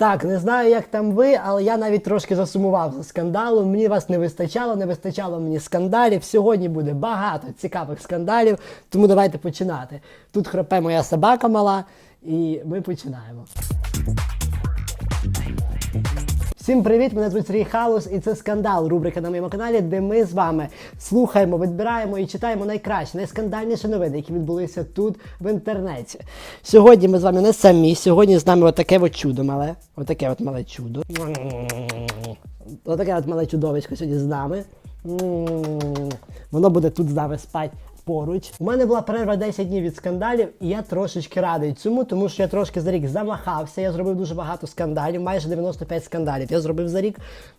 Так, не знаю, як там ви, але я навіть трошки засумував за скандалом. Мені вас не вистачало, не вистачало мені скандалів. Сьогодні буде багато цікавих скандалів, тому давайте починати. Тут хропе моя собака мала, і ми починаємо. Всім привіт! Мене звуть Сергій Халус, і це скандал. Рубрика на моєму каналі, де ми з вами слухаємо, відбираємо і читаємо найкращі, найскандальніші новини, які відбулися тут в інтернеті. Сьогодні ми з вами не самі. Сьогодні з нами отаке от чудо мале. Отаке от мале чудо. Отаке от мале чудовисько сьогодні з нами. Воно буде тут з нами спати поруч. У мене була перерва 10 днів від скандалів, і я трошечки радий цьому, тому що я трошки за рік замахався. Я зробив дуже багато скандалів, майже 95 скандалів. Я зробив за рік.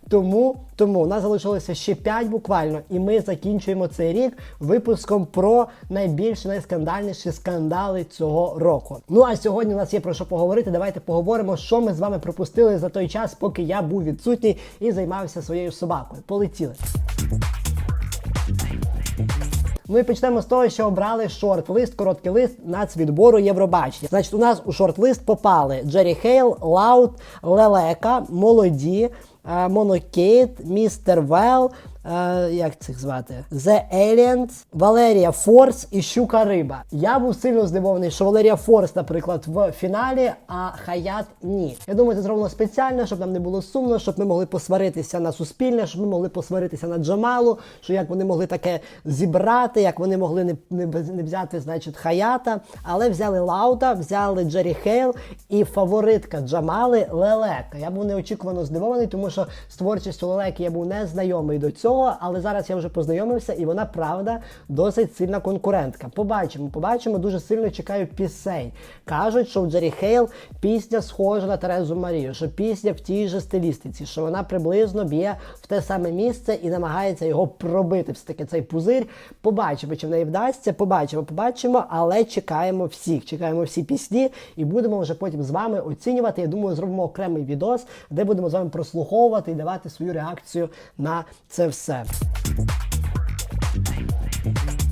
Тому, тому у нас залишилося ще 5 буквально, і ми закінчуємо цей рік випуском про найбільші, найскандальніші скандали цього року. Ну а сьогодні у нас є про що поговорити. Давайте поговоримо, що ми з вами пропустили за той час, поки я був відсутній і займався своєю собакою. Полетіли. Ми почнемо з того, що обрали шорт-лист, короткий лист нацвідбору Євробачення. Значить, у нас у шорт-лист попали Джері Хейл, Лаут, Лелека, Молоді, е, Монокейт, Містер Вел. Е, Як цих звати? The Aliens, Валерія Форс і Щука Риба. Я був сильно здивований, що Валерія Форс, наприклад, в фіналі, а Хаят ні. Я думаю, це зроблено спеціально, щоб нам не було сумно, щоб ми могли посваритися на суспільне, щоб ми могли посваритися на Джамалу, що як вони могли таке зібрати, як вони могли не, не, не взяти, значить, Хаята, але взяли Лаута, взяли Джері Хейл і фаворитка Джамали Лелека. Я був неочікувано здивований, тому що з творчістю Лелеки я був не знайомий до цього, але зараз я вже познайомився, і вона правда досить сильна конкурентка. Побачимо, побачимо. Дуже сильно чекаю пісень. Кажуть, що у Джері Хейл пісня схожа на Терезу Марію, що пісня в тій же стилістиці, що вона приблизно б'є в те саме місце і намагається його пробити. Все таки цей пузир. Побачимо, чи в неї вдасться. Побачимо, побачимо, але чекаємо всіх. Чекаємо всі пісні і будемо вже потім з вами оцінювати. Я думаю, зробимо окремий відос, де будемо з вами прослуховувати і давати свою реакцію на це все. sabe.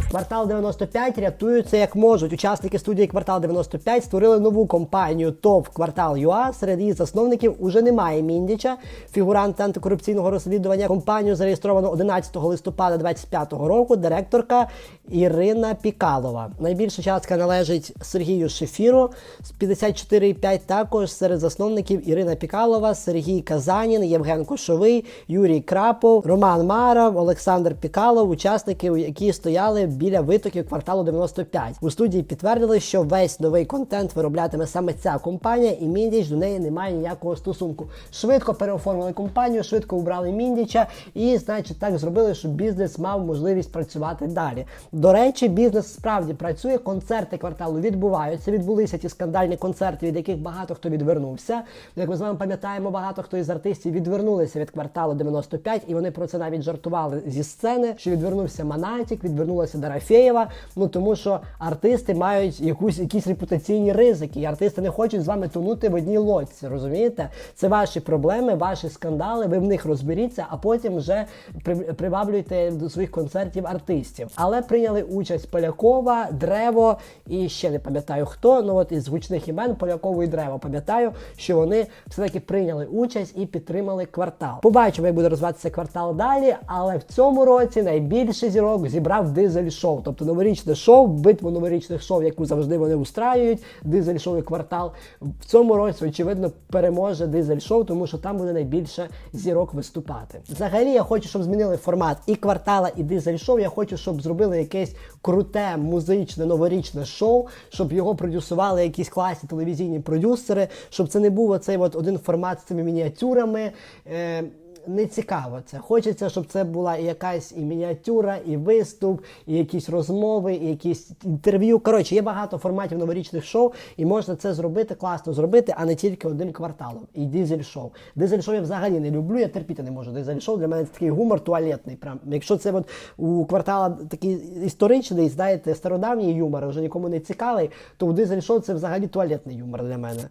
Квартал 95 рятуються як можуть. Учасники студії Квартал 95 створили нову компанію ТОВ Квартал ЮА. Серед її засновників уже немає Міндіча, фігуранта антикорупційного розслідування. Компанію зареєстровано 11 листопада 2025 року. Директорка Ірина Пікалова. Найбільша частка належить Сергію Шефіру з 54,5. Також серед засновників Ірина Пікалова, Сергій Казанін, Євген Кошовий, Юрій Крапов, Роман Маров, Олександр Пікалов, учасники, які стояли біля витоків кварталу 95. У студії підтвердили, що весь новий контент вироблятиме саме ця компанія, і Міндіч до неї не має ніякого стосунку. Швидко переоформили компанію, швидко убрали Міндіча, і значить так зробили, щоб бізнес мав можливість працювати далі. До речі, бізнес справді працює. Концерти кварталу відбуваються. Відбулися ті скандальні концерти, від яких багато хто відвернувся. Як ми з вами пам'ятаємо, багато хто із артистів відвернулися від кварталу 95, і вони про це навіть жартували зі сцени, що відвернувся Манатік, відвернулася Дарафєєва. Ну тому що артисти мають якусь якісь репутаційні ризики, і артисти не хочуть з вами тонути в одній лодці. Розумієте? Це ваші проблеми, ваші скандали. Ви в них розберіться, а потім вже при- приваблюйте до своїх концертів артистів. Але прийняли участь Полякова, Древо і ще не пам'ятаю хто. Ну от із гучних імен Полякову і Древо пам'ятаю, що вони все-таки прийняли участь і підтримали квартал. Побачимо, як буде розвиватися квартал далі. Але в цьому році найбільше зірок зібрав дизель шоу, тобто новорічне шоу, битву новорічних шоу, яку завжди вони устраюють. Дизель шоу і квартал в цьому році, очевидно, переможе дизель шоу, тому що там буде найбільше зірок виступати. Взагалі, я хочу, щоб змінили формат і квартала, і дизель шоу. Я хочу, щоб зробили якесь круте музичне новорічне шоу, щоб його продюсували якісь класні телевізійні продюсери, щоб це не був оцей от один формат з цими мініатюрами. Е, не цікаво це. Хочеться, щоб це була і якась і мініатюра, і виступ, і якісь розмови, і якісь інтерв'ю. Коротше, є багато форматів новорічних шоу, і можна це зробити, класно зробити, а не тільки один кварталом. І дизель шоу. Дизель шоу я взагалі не люблю, я терпіти не можу. Дизель шоу для мене це такий гумор туалетний. Прям. Якщо це от у квартала такий історичний, знаєте, стародавній юмор, вже нікому не цікавий, то у дизель шоу це взагалі туалетний юмор для мене.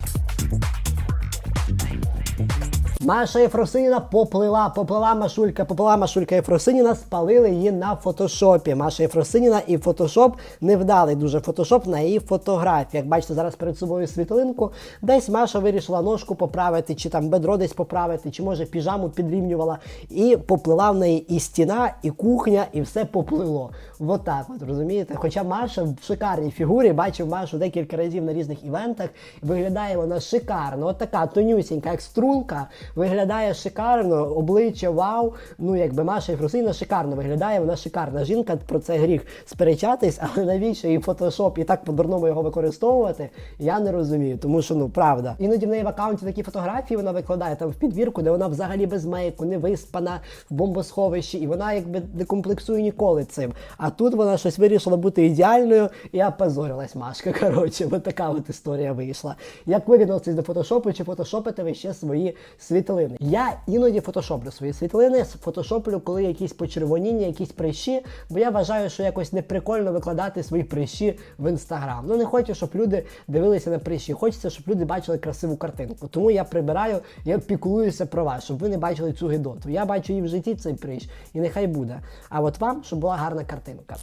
Маша Єфросиніна поплила, поплила Машулька, поплила Машулька Єфросиніна, спалили її на фотошопі. Маша Єфросиніна і фотошоп невдалий дуже фотошоп на її фотографії. Як бачите, зараз перед собою світлинку. Десь Маша вирішила ножку поправити, чи там бедро десь поправити, чи може піжаму підрівнювала. І поплила в неї і стіна, і кухня, і все поплило. Отак, от розумієте? Хоча Маша в шикарній фігурі, бачив Машу декілька разів на різних івентах. Виглядає вона шикарно. От така тонюсінька, як струнка, виглядає шикарно, обличчя вау. Ну, якби Маша Єфросинівна шикарно виглядає, вона шикарна жінка. Про це гріх сперечатись, але навіщо і фотошоп і так по-дурному його використовувати, я не розумію. Тому що ну правда. Іноді в неї в аккаунті такі фотографії вона викладає там в підвірку, де вона взагалі без мейку, не виспана в бомбосховищі, і вона якби не комплексує ніколи цим. А тут вона щось вирішила бути ідеальною і опозорилась Машка. Коротше, от така от історія вийшла. Як ви відноситесь до фотошопу, чи фотошопите ви ще свої світлини? Я іноді фотошоплю свої світлини, фотошоплю, коли якісь почервоніння, якісь прищі, бо я вважаю, що якось неприкольно викладати свої прищі в інстаграм. Ну не хочу, щоб люди дивилися на прищі. Хочеться, щоб люди бачили красиву картинку. Тому я прибираю, я піклуюся про вас, щоб ви не бачили цю гидоту. Я бачу її в житті цей прищ, і нехай буде. А от вам, щоб була гарна картинка.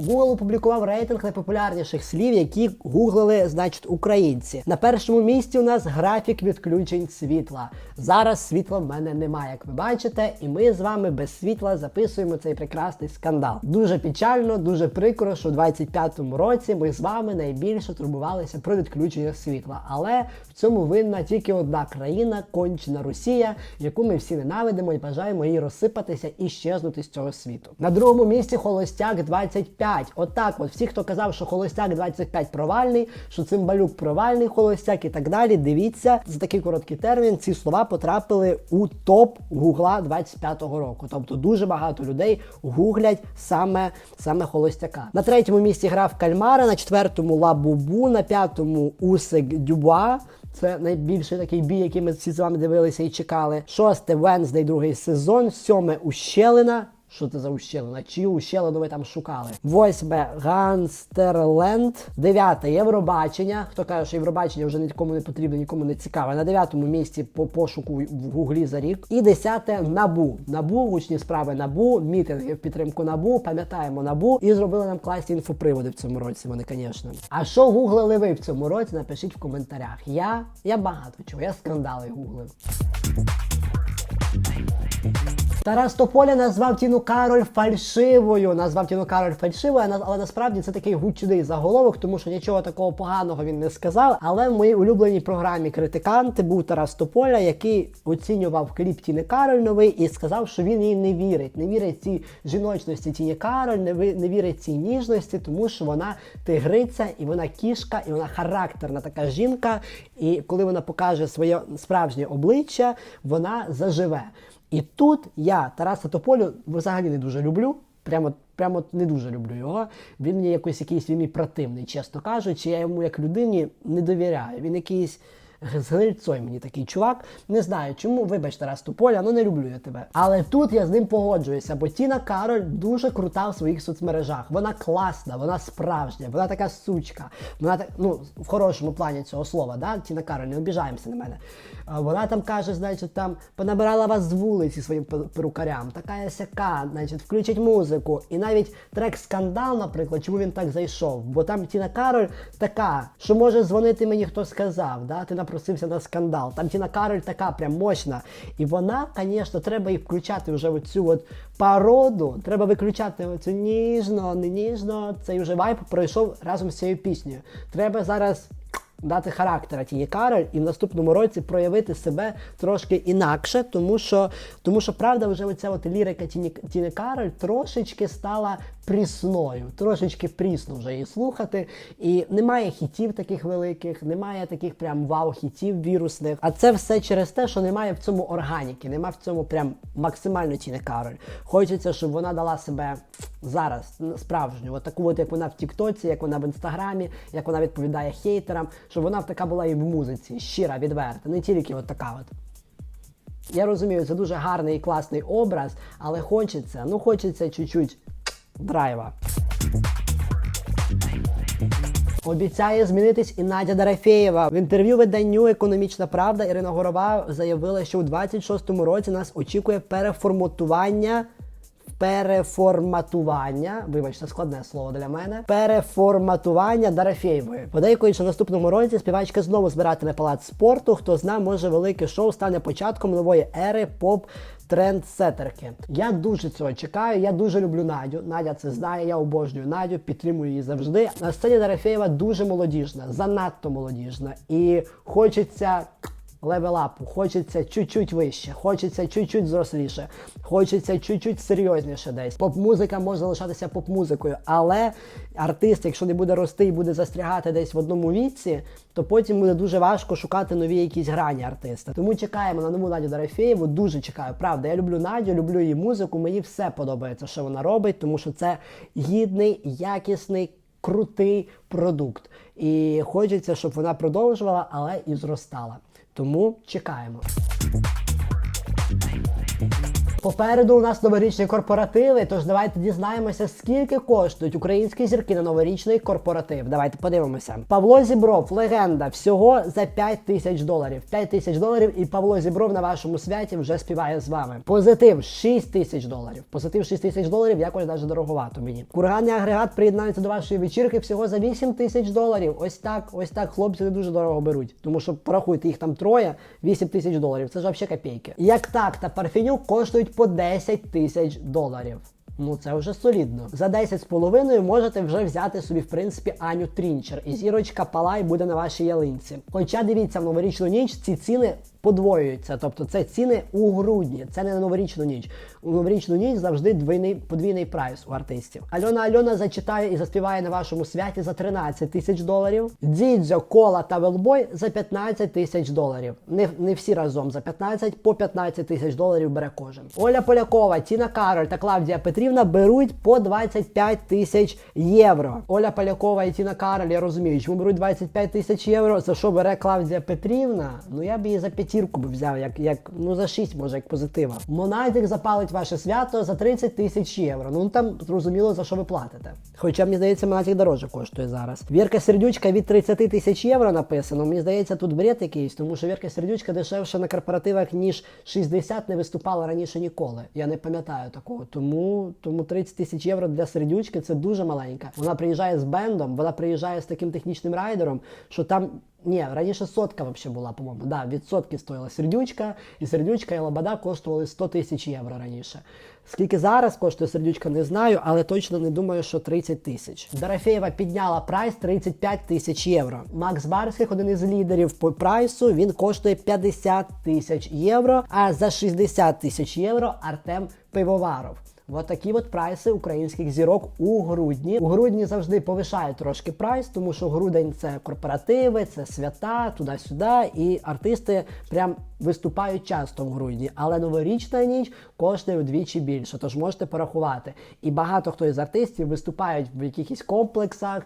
Google опублікував рейтинг найпопулярніших слів, які гуглили, значить, українці. На першому місці у нас графік відключень світла. Зараз світла в мене немає, як ви бачите, і ми з вами без світла записуємо цей прекрасний скандал. Дуже печально, дуже прикро, що в 25-му році ми з вами найбільше турбувалися про відключення світла. Але в цьому винна тільки одна країна, кончена Росія, яку ми всі ненавидимо і бажаємо їй розсипатися і щезнути з цього світу. На другому місці холостяк 25. Отак, от всі, хто казав, що холостяк 25 провальний, що цимбалюк провальний холостяк і так далі. Дивіться, за такий короткий термін ці слова потрапили у топ Гугла 25-го року. Тобто дуже багато людей гуглять саме, саме холостяка. На третьому місці грав Кальмара, на четвертому Лабубу, на п'ятому Усик Дюбуа. Це найбільший такий бій, який ми всі з вами дивилися і чекали. Шосте Венздей, другий сезон, сьоме Ущелина. Що це за ущелина? Чию ущелину ви там шукали? Восьме Ганстерленд. Дев'яте Євробачення. Хто каже, що Євробачення вже нікому не потрібно, нікому не цікаве. На дев'ятому місці по пошуку в гуглі за рік. І десяте Набу. Набу, гучні справи Набу, мітинги в підтримку Набу. Пам'ятаємо Набу і зробили нам класні інфоприводи в цьому році. Вони, звісно. А що гуглили ви в цьому році? Напишіть в коментарях. Я, я багато чого. Я скандали гуглив. Тарас Тополя назвав Тіну Кароль фальшивою. Назвав Тіну Кароль фальшивою, але- насправді це такий гучний заголовок, тому що нічого такого поганого він не сказав. Але в моїй улюбленій програмі Критиканти був Тарас Тополя, який оцінював кліп Тіни Кароль новий і сказав, що він їй не вірить. Не вірить цій жіночності Тіні Кароль, не вірить цій ніжності, тому що вона тигриця і вона кішка, і вона характерна така жінка. І коли вона покаже своє справжнє обличчя, вона заживе. І тут я Тараса Тополю взагалі не дуже люблю. Прямо, прямо не дуже люблю його. Він мені якось якийсь він мій противний, чесно кажучи. Я йому як людині не довіряю. Він якийсь з гнильцой мені такий чувак. Не знаю чому, вибач, Тарас Тополя, ну не люблю я тебе. Але тут я з ним погоджуюся, бо Тіна Кароль дуже крута в своїх соцмережах. Вона класна, вона справжня, вона така сучка. Вона так, ну, в хорошому плані цього слова, да? Тіна Кароль, не обіжаємося на мене. Вона там каже, значить, там понабирала вас з вулиці своїм перукарям. Така сяка, значить, включить музику. І навіть трек скандал, наприклад, чому він так зайшов? Бо там Тіна Кароль така, що може дзвонити мені хто сказав, да? ти напросився на скандал. Там Тіна Кароль така прям мощна. І вона, звісно, треба їй включати вже оцю от породу. Треба виключати оцю ніжно, не ніжно. Цей вже вайп пройшов разом з цією піснею. Треба зараз дати характера тіні Кароль і в наступному році проявити себе трошки інакше, тому що, тому що правда, вже оця от лірика тіні, тіни Кароль трошечки стала прісною, трошечки прісно вже її слухати. І немає хітів таких великих, немає таких прям вау-хітів вірусних. А це все через те, що немає в цьому органіки, немає в цьому прям максимально тіни Кароль. Хочеться, щоб вона дала себе зараз справжню, от таку, от як вона в Тіктоці, як вона в інстаграмі, як вона відповідає хейтерам, щоб вона така була і в музиці, щира, відверта, не тільки от така от. Я розумію, це дуже гарний і класний образ, але хочеться, ну хочеться чуть-чуть драйва. Обіцяє змінитись і Надя Дарафєєва. В інтерв'ю виданню Економічна Правда Ірина Горова заявила, що у 26-му році нас очікує переформатування. Переформатування, вибачте, складне слово для мене. Переформатування Дарафєєвої. Подейкують, що в наступному році співачка знову збиратиме палац спорту. Хто зна, може велике шоу стане початком нової ери поп трендсетерки. Я дуже цього чекаю. Я дуже люблю Надю. Надя це знає. Я обожнюю Надю, підтримую її завжди. На сцені Дарафєєва дуже молодіжна, занадто молодіжна, і хочеться. Левелапу, хочеться чуть-чуть вище, хочеться чуть-чуть зросліше, хочеться чуть-чуть серйозніше десь. Поп-музика може залишатися поп-музикою, але артист, якщо не буде рости і буде застрягати десь в одному віці, то потім буде дуже важко шукати нові якісь грані артиста. Тому чекаємо на нову Надю Дорофєєву, дуже чекаю. Правда, я люблю Надю, люблю її музику. Мені все подобається, що вона робить, тому що це гідний, якісний. Крутий продукт, і хочеться, щоб вона продовжувала, але і зростала. Тому чекаємо. Попереду у нас новорічні корпоративи, тож давайте дізнаємося, скільки коштують українські зірки на новорічний корпоратив. Давайте подивимося. Павло Зібров, легенда, всього за 5 тисяч доларів. 5 тисяч доларів, і Павло Зібров на вашому святі вже співає з вами. Позитив 6 тисяч доларів. Позитив 6 тисяч доларів, якось навіть дороговато мені. Курганний агрегат приєднається до вашої вечірки всього за 8 тисяч доларів. Ось так, ось так хлопці не дуже дорого беруть. Тому що порахуйте їх там троє, 8 тисяч доларів. Це ж взагалі копійки. Як так та парфенюк коштують по 10 тисяч доларів. Ну це вже солідно. За 10 з половиною можете вже взяти собі, в принципі, Аню Трінчер. І зірочка Палай буде на вашій ялинці. Хоча дивіться, в новорічну ніч ці ціни подвоюються. Тобто це ціни у грудні, це не на новорічну ніч. У новорічну ніч завжди двійний подвійний прайс у артистів. Альона Альона зачитає і заспіває на вашому святі за 13 тисяч доларів. Дідзьо, кола та велбой за 15 тисяч доларів. Не, не всі разом за 15, по 15 тисяч доларів бере кожен. Оля Полякова, Тіна Кароль та Клавдія Петрівна беруть по 25 тисяч євро. Оля Полякова і Тіна Кароль, я розумію, чому беруть 25 тисяч євро. За що бере Клавдія Петрівна? Ну я б її за п'ятірку б взяв, як, як ну за 6, може, як позитива. Монатик запалить ваше свято за 30 тисяч євро. Ну там зрозуміло за що ви платите. Хоча мені здається, Монатик дорожче коштує зараз. Вірка Сердючка від 30 тисяч євро написано. Мені здається, тут бред якийсь, тому що Вірка Сердючка дешевше на корпоративах ніж 60 не виступала раніше ніколи. Я не пам'ятаю такого. Тому тому 30 тисяч євро для сердючки це дуже маленька. Вона приїжджає з бендом, вона приїжджає з таким технічним райдером, що там. Ні, раніше сотка взагалі була, по-моєму. Да, відсотки стоїла сердючка, і сердючка і лобода коштували 100 тисяч євро раніше. Скільки зараз коштує сердючка, не знаю, але точно не думаю, що 30 тисяч. Дорофеєва підняла прайс 35 тисяч євро. Макс Барських, один із лідерів по прайсу, він коштує 50 тисяч євро, а за 60 тисяч євро Артем Пивоваров. От такі от прайси українських зірок у грудні. У грудні завжди повишають трошки прайс, тому що грудень це корпоративи, це свята, туди-сюди. І артисти прям виступають часто в грудні. Але новорічна ніч коштує вдвічі більше, тож можете порахувати. І багато хто із артистів виступають в якихось комплексах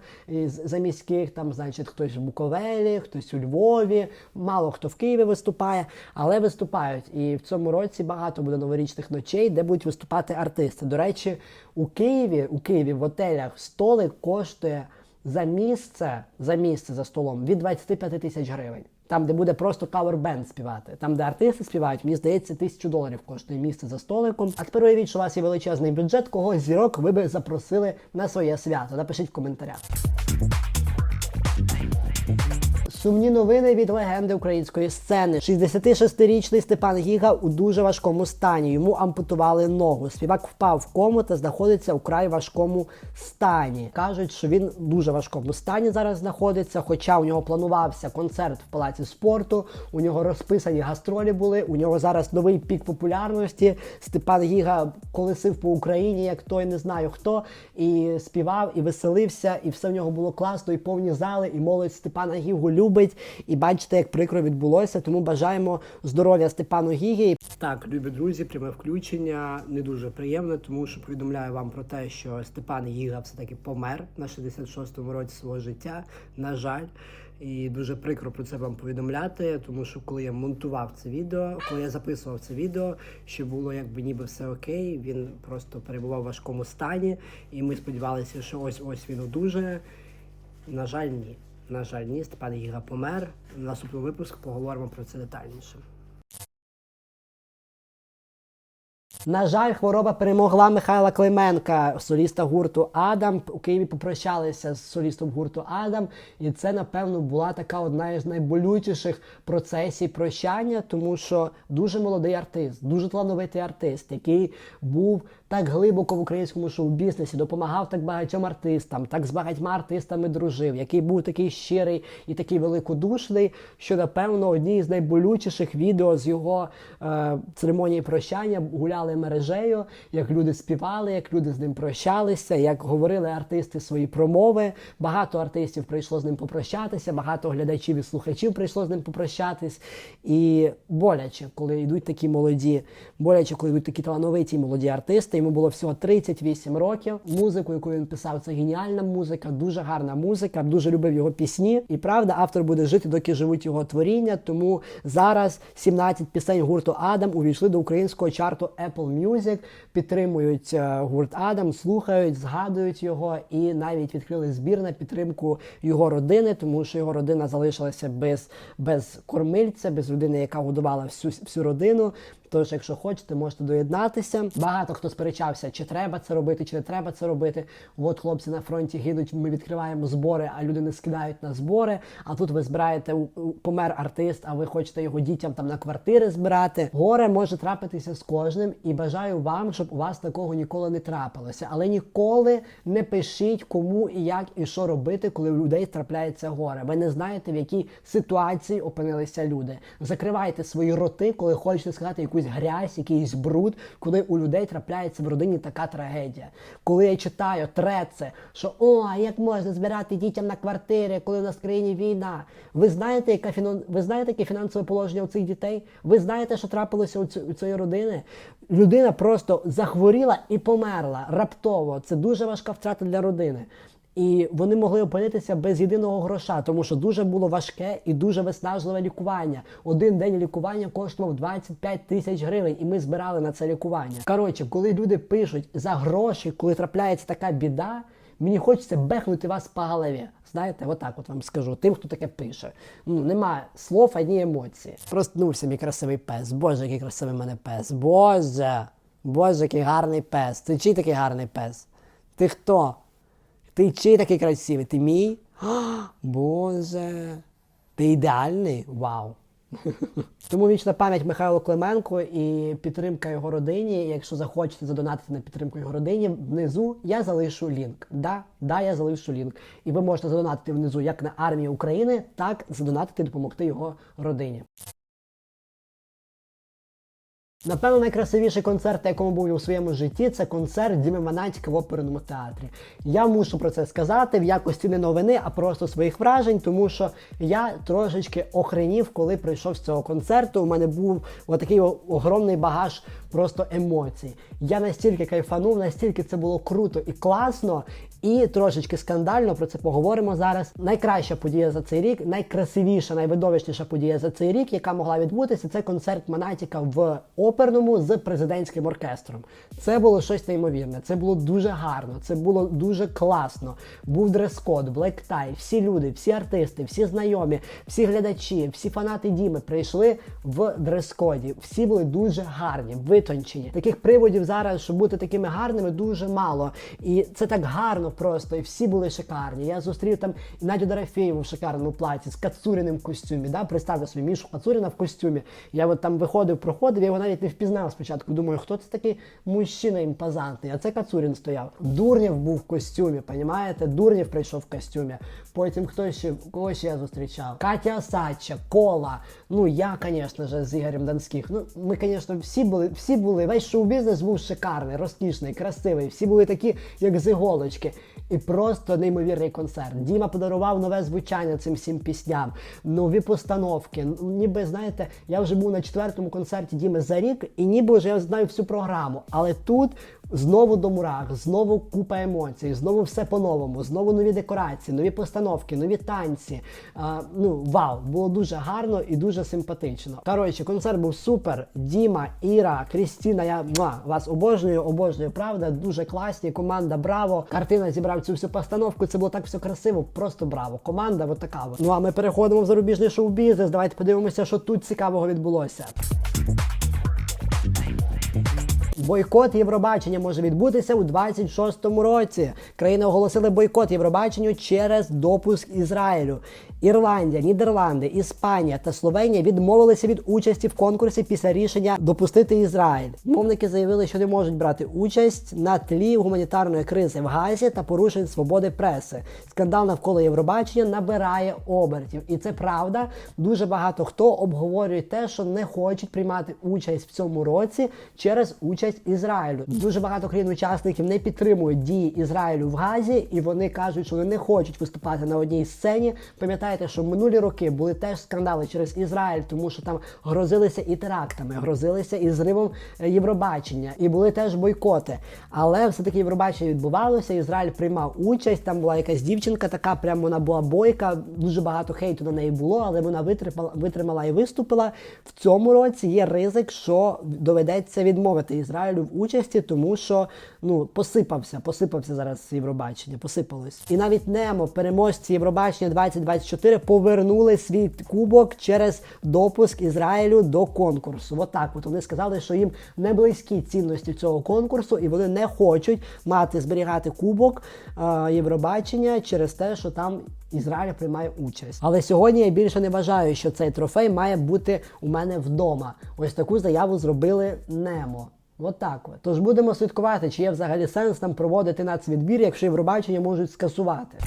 заміських, там, значить, хтось в Буковелі, хтось у Львові, мало хто в Києві виступає, але виступають. І в цьому році багато буде новорічних ночей, де будуть виступати артисти. До речі, у Києві, у Києві в готелях столик коштує за місце за місце за столом від 25 тисяч гривень. Там, де буде просто кавер-бенд співати, там, де артисти співають, мені здається, тисячу доларів коштує місце за столиком. А тепер уявіть, що у вас є величезний бюджет, кого зірок ви би запросили на своє свято. Напишіть в коментарях. Сумні новини від легенди української сцени. 66-річний Степан Гіга у дуже важкому стані. Йому ампутували ногу. Співак впав в кому та знаходиться у край важкому стані. Кажуть, що він в дуже важкому стані зараз знаходиться. Хоча у нього планувався концерт в палаці спорту, у нього розписані гастролі були. У нього зараз новий пік популярності. Степан Гіга колесив по Україні, як той не знаю хто, і співав, і веселився, і все в нього було класно, і повні зали, і молодь Степана Гігу любить. І бачите, як прикро відбулося. Тому бажаємо здоров'я Степану Гігі. Так, любі друзі, пряме включення не дуже приємне, тому що повідомляю вам про те, що Степан Гіга все-таки помер на 66-му році свого життя. На жаль. І дуже прикро про це вам повідомляти, тому що коли я монтував це відео, коли я записував це відео, що було якби ніби все окей, він просто перебував в важкому стані, і ми сподівалися, що ось ось він одужає. На жаль, ні. На жаль, ні, Степан Гіга помер. В наступному випуску поговоримо про це детальніше. На жаль, хвороба перемогла Михайла Клименка, соліста гурту Адам. У Києві попрощалися з солістом гурту Адам, і це, напевно, була така одна із найболючіших процесів прощання, тому що дуже молодий артист, дуже талановитий артист, який був так глибоко в українському шоу-бізнесі, допомагав так багатьом артистам, так з багатьма артистами дружив, який був такий щирий і такий великодушний, що напевно одні з найболючіших відео з його е, церемонії прощання гуляли мережею, як люди співали, як люди з ним прощалися, як говорили артисти свої промови. Багато артистів прийшло з ним попрощатися, багато глядачів і слухачів прийшло з ним попрощатись. І боляче, коли йдуть такі молоді, боляче, коли йдуть такі талановиті молоді артисти. Йому було всього 38 років. Музику, яку він писав, це геніальна музика, дуже гарна музика. Дуже любив його пісні. І правда, автор буде жити, доки живуть його творіння. Тому зараз 17 пісень гурту Адам увійшли до українського чарту Apple Music, підтримують е, гурт Адам, слухають, згадують його і навіть відкрили збір на підтримку його родини, тому що його родина залишилася без, без кормильця, без людини, яка годувала всю, всю родину. Тож, якщо хочете, можете доєднатися. Багато хто сперечався, чи треба це робити, чи не треба це робити. От хлопці на фронті гинуть, ми відкриваємо збори, а люди не скидають на збори. А тут ви збираєте помер артист, а ви хочете його дітям там на квартири збирати. Горе може трапитися з кожним, і бажаю вам, щоб у вас такого ніколи не трапилося. Але ніколи не пишіть, кому і як і що робити, коли у людей трапляється горе. Ви не знаєте, в якій ситуації опинилися люди. Закривайте свої роти, коли хочете сказати якусь грязь, якийсь бруд, коли у людей трапляється в родині така трагедія. Коли я читаю треце, що о, як можна збирати дітям на квартири, коли у нас в країні війна. Ви знаєте, яка фінон... ви знаєте, яке фінансове положення у цих дітей? Ви знаєте, що трапилося у, ць... у цієї родини? Людина просто захворіла і померла раптово. Це дуже важка втрата для родини. І вони могли опинитися без єдиного гроша, тому що дуже було важке і дуже виснажливе лікування. Один день лікування коштував 25 тисяч гривень, і ми збирали на це лікування. Коротше, коли люди пишуть за гроші, коли трапляється така біда, мені хочеться бехнути вас по голові. Знаєте, отак от вам скажу. Тим, хто таке пише. Ну, немає слов, одні емоції. Проснувся мій красивий пес. Боже, який красивий мене пес. Боже, Боже, який гарний пес. Ти чий такий гарний пес? Ти хто? Ти чий такий красивий? Ти мій? А, Боже, ти ідеальний? Вау. Тому вічна пам'ять Михайлу Клименко і підтримка його родині. Якщо захочете задонатити на підтримку його родині, внизу я залишу лінк. Да, да, я залишу лінк. І ви можете задонатити внизу як на армію України, так задонатити і допомогти його родині. Напевно, найкрасивіший концерт, на якому був я у своєму житті, це концерт Діми Манатіка в оперному театрі. Я мушу про це сказати в якості не новини, а просто своїх вражень, тому що я трошечки охренів, коли прийшов з цього концерту. У мене був отакий огромний багаж просто емоцій. Я настільки кайфанув, настільки це було круто і класно, і трошечки скандально про це поговоримо зараз. Найкраща подія за цей рік, найкрасивіша, найвидовищніша подія за цей рік, яка могла відбутися, це концерт Манатіка в оперному з президентським оркестром. Це було щось неймовірне. Це було дуже гарно, це було дуже класно. Був дрес-код, блектай, всі люди, всі артисти, всі знайомі, всі глядачі, всі фанати Діми прийшли в дрес-коді. Всі були дуже гарні, витончені. Таких приводів зараз, щоб бути такими гарними, дуже мало. І це так гарно просто. І всі були шикарні. Я зустрів там і Надю Дорофєєву в шикарному платі з Кацуріним в костюмі. Да? Представте собі Мішу Кацуріна в костюмі. Я от там виходив, проходив, я його навіть не впізнав спочатку. Думаю, хто це такий мужчина імпозантний? А це Кацурін стояв. Дурнєв був в костюмі, понімаєте? Дурнєв прийшов в костюмі. Потім хто ще кого ще я зустрічав? Катя Осадча, Кола. Ну я, звісно ж, з Ігорем Донських. Ну, ми, звісно, всі були, всі були. Весь шоу-бізнес був шикарний, розкішний, красивий. Всі були такі, як з іголочки. І просто неймовірний концерт. Діма подарував нове звучання цим всім пісням, нові постановки. Ну, Ніби знаєте, я вже був на четвертому концерті Діми за рік, і ніби вже я знаю всю програму. Але тут Знову до мурах, знову купа емоцій, знову все по-новому, знову нові декорації, нові постановки, нові танці. А, ну, вау, було дуже гарно і дуже симпатично. Коротше, концерт був супер. Діма, Іра, Крістіна, я муа, вас обожнюю, обожнюю, правда. Дуже класні. Команда Браво. Картина зібрав цю всю постановку. Це було так все красиво, просто браво. Команда, от така. Ну а ми переходимо в зарубіжний шоу-бізнес. Давайте подивимося, що тут цікавого відбулося. Бойкот Євробачення може відбутися у 26-му році. Країни оголосили бойкот Євробаченню через допуск Ізраїлю. Ірландія, Нідерланди, Іспанія та Словенія відмовилися від участі в конкурсі після рішення допустити Ізраїль. Мовники заявили, що не можуть брати участь на тлі гуманітарної кризи в Газі та порушень свободи преси. Скандал навколо Євробачення набирає обертів, і це правда. Дуже багато хто обговорює те, що не хочуть приймати участь в цьому році через участь Ізраїлю. Дуже багато країн-учасників не підтримують дії Ізраїлю в Газі, і вони кажуть, що вони не хочуть виступати на одній сцені. Пам'ятаєте, що минулі роки були теж скандали через Ізраїль, тому що там грозилися і терактами, грозилися і зривом е, Євробачення, і були теж бойкоти. Але все-таки Євробачення відбувалося. Ізраїль приймав участь. Там була якась дівчинка, така прямо вона була бойка. Дуже багато хейту на неї було, але вона витримала, витримала і виступила. В цьому році є ризик, що доведеться відмовити Ізраїлю в участі, тому що ну посипався, посипався зараз Євробачення, посипалось. І навіть Немо, переможці Євробачення 2024, повернули свій кубок через допуск Ізраїлю до конкурсу. Отак, от вони сказали, що їм не близькі цінності цього конкурсу, і вони не хочуть мати зберігати кубок е, Євробачення через те, що там. Ізраїль приймає участь. Але сьогодні я більше не вважаю, що цей трофей має бути у мене вдома. Ось таку заяву зробили Немо. Отак от. Тож будемо слідкувати, чи є взагалі сенс нам проводити нацвідбір, якщо Євробачення можуть скасувати.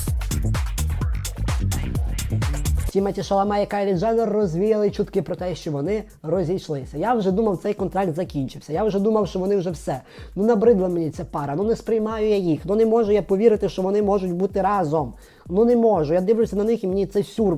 Тімоті Шаламе і Кайлі Дженнер розвіяли чутки про те, що вони розійшлися. Я вже думав, цей контракт закінчився. Я вже думав, що вони вже все. Ну набридла мені ця пара, ну не сприймаю я їх. Ну не можу я повірити, що вони можуть бути разом. Ну не можу. Я дивлюся на них і мені це сюр,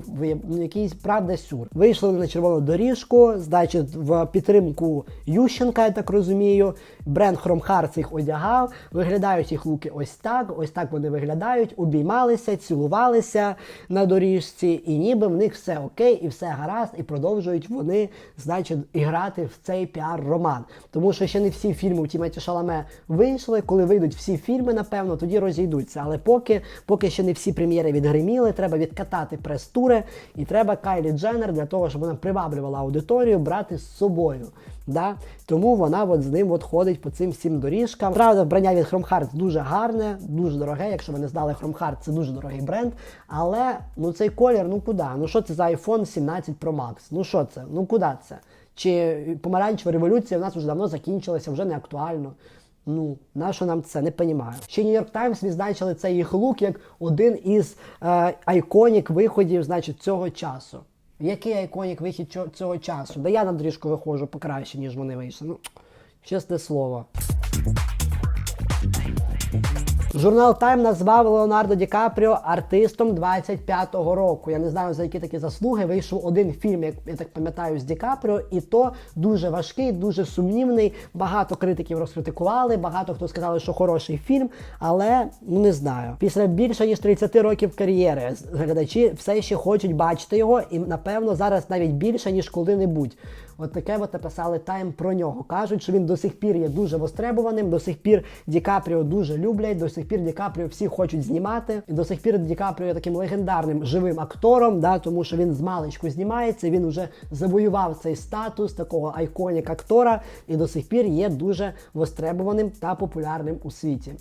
якийсь правда сюр. Вийшли на червону доріжку, значить, в підтримку Ющенка, я так розумію. Бренд Хромхарц їх одягав. Виглядають їх луки ось так. Ось так вони виглядають, обіймалися, цілувалися на доріжці, і ніби в них все окей, і все гаразд, і продовжують вони, значить, грати в цей піар-роман. Тому що ще не всі фільми у Тіметі Шаламе вийшли. Коли вийдуть всі фільми, напевно, тоді розійдуться. Але поки, поки ще не всі прем'єри відгриміли, треба відкатати прес-тури, і треба Кайлі Дженнер для того, щоб вона приваблювала аудиторію, брати з собою. Да? Тому вона от з ним от ходить по цим всім доріжкам. Правда, вбрання від Chrome Hearts дуже гарне, дуже дороге. Якщо ви не знали, Chrome Hearts це дуже дорогий бренд. Але ну цей колір, ну куди? Ну що це за iPhone 17 Pro Max? Ну що це? Ну куди це? Чи помаранчева революція в нас вже давно закінчилася, вже не актуально. Ну, на що нам це не понімаю. Ще Нью-Йорк Таймс відзначили цей їх лук як один із е, айконік виходів, значить, цього часу. Який айконік вихід цього часу? Да я на доріжку виходжу покраще, ніж вони вийшли. Ну, чесне слово. Журнал Time назвав Леонардо Ді Капріо артистом 25-го року. Я не знаю, за які такі заслуги. Вийшов один фільм, як я так пам'ятаю, з Ді Капріо, і то дуже важкий, дуже сумнівний. Багато критиків розкритикували, багато хто сказали, що хороший фільм, але ну не знаю. Після більше ніж 30 років кар'єри глядачі все ще хочуть бачити його, і напевно зараз навіть більше ніж коли-небудь. От таке от написали Тайм про нього. Кажуть, що він до сих пір є дуже востребованим, до сих пір Ді Капріо дуже люблять, до сих пір Ді Капріо всі хочуть знімати. І до сих пір Ді Капріо є таким легендарним живим актором, да, тому що він з маличку знімається, він вже завоював цей статус такого айконік актора і до сих пір є дуже востребованим та популярним у світі.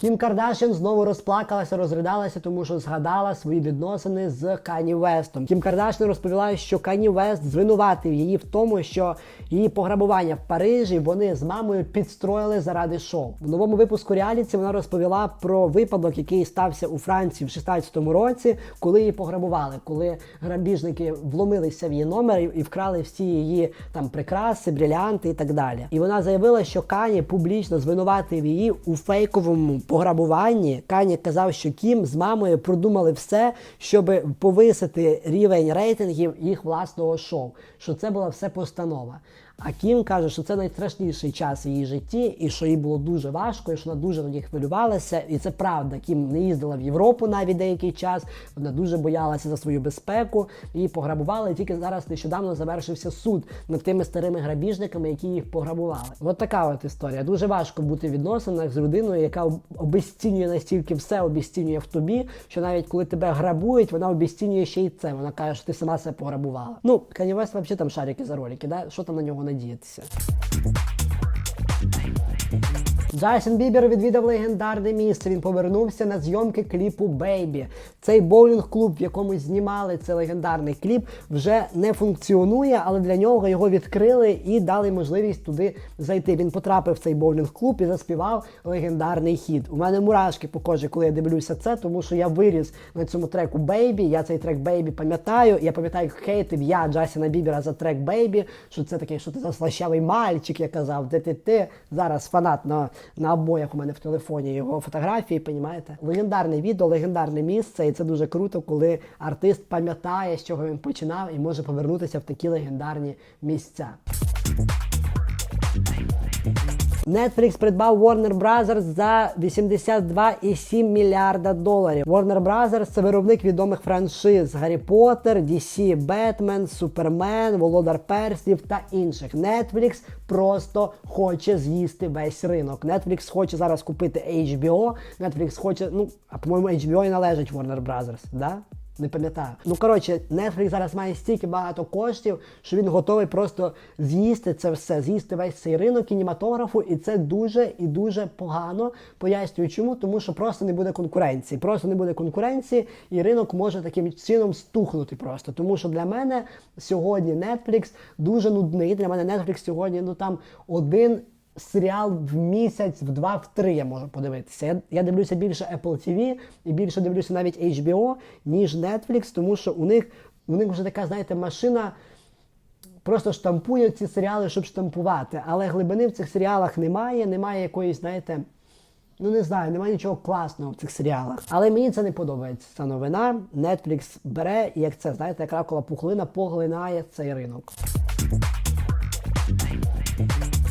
Кім Кардашян знову розплакалася, розридалася, тому що згадала свої відносини з Кані Вестом. Кім Кардашян розповіла, що Кані Вест звинуватив її в тому, що її пограбування в Парижі вони з мамою підстроїли заради шоу. В новому випуску реаліті вона розповіла про випадок, який стався у Франції в 16-му році, коли її пограбували, коли грабіжники вломилися в її номер і вкрали всі її там прикраси, брилянти і так далі. І вона заявила, що Кані публічно звинуватив її у фейковому пограбуванні. Кані казав, що Кім з мамою продумали все, щоб повисити рівень рейтингів їх власного шоу. Що це була все постанова. А Кім каже, що це найстрашніший час в її житті, і що їй було дуже важко, і що вона дуже тоді хвилювалася. І це правда. Кім не їздила в Європу навіть деякий час. Вона дуже боялася за свою безпеку. Її пограбували. І тільки зараз нещодавно завершився суд над тими старими грабіжниками, які їх пограбували. От така от історія. Дуже важко бути в відносинах з людиною, яка об- обезцінює настільки все, обезцінює в тобі, що навіть коли тебе грабують, вона обезцінює ще й це. Вона каже, що ти сама себе пограбувала. Ну, West взагалі там шарики за ролики, да? Що там на нього надіятися? Джастін Бібер відвідав легендарне місце. Він повернувся на зйомки кліпу Бейбі. Цей боулінг-клуб, в якому знімали цей легендарний кліп, вже не функціонує, але для нього його відкрили і дали можливість туди зайти. Він потрапив в цей боулінг-клуб і заспівав легендарний хіт. У мене мурашки по кожі, коли я дивлюся це, тому що я виріс на цьому треку Бейбі. Я цей трек Бейбі пам'ятаю. Я пам'ятаю, як хейтив я Джастіна Бібера за трек Бейбі, що це такий, що ти за слащавий мальчик, я казав, де ти ти. Зараз фанат на, на обоях у мене в телефоні його фотографії, понімаєте? Легендарне відео, легендарне місце, і це дуже круто, коли артист пам'ятає, з чого він починав, і може повернутися в такі легендарні місця. Netflix придбав Warner Brothers за 82,7 мільярда доларів. Warner Brothers – це виробник відомих франшиз Гаррі Поттер, DC, Бетмен, Супермен, Володар Перснів та інших. Netflix просто хоче з'їсти весь ринок. Netflix хоче зараз купити HBO. Netflix хоче, ну, а по-моєму, HBO і належить Warner Brothers, да? Не пам'ятаю. Ну коротше, Netflix зараз має стільки багато коштів, що він готовий просто з'їсти це все, з'їсти весь цей ринок кінематографу, і це дуже і дуже погано. Пояснюю, чому, тому що просто не буде конкуренції. Просто не буде конкуренції, і ринок може таким чином стухнути просто. Тому що для мене сьогодні Netflix дуже нудний. Для мене Netflix сьогодні ну там один серіал в місяць, в два, в три я можу подивитися. Я, я дивлюся більше Apple TV і більше дивлюся навіть HBO, ніж Netflix, тому що у них, у них вже така, знаєте, машина. Просто штампує ці серіали, щоб штампувати. Але глибини в цих серіалах немає, немає якоїсь, знаєте, ну не знаю, немає нічого класного в цих серіалах. Але мені це не подобається. Ця новина. Netflix бере, і як це, знаєте, як ракова пухлина поглинає цей ринок.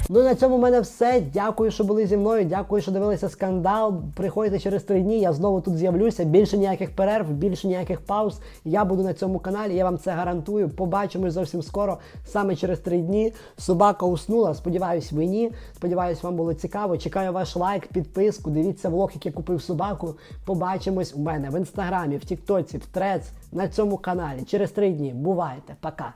Ну і на цьому в мене все. Дякую, що були зі мною. Дякую, що дивилися скандал. Приходьте через три дні. Я знову тут з'явлюся. Більше ніяких перерв, більше ніяких пауз. Я буду на цьому каналі. Я вам це гарантую. Побачимось зовсім скоро, саме через три дні. Собака уснула. Сподіваюсь, ви ні. Сподіваюсь, вам було цікаво. Чекаю ваш лайк, підписку. Дивіться влог, як я купив собаку. Побачимось у мене в інстаграмі, в Тіктоці, в Трец на цьому каналі. Через три дні. Бувайте, пока.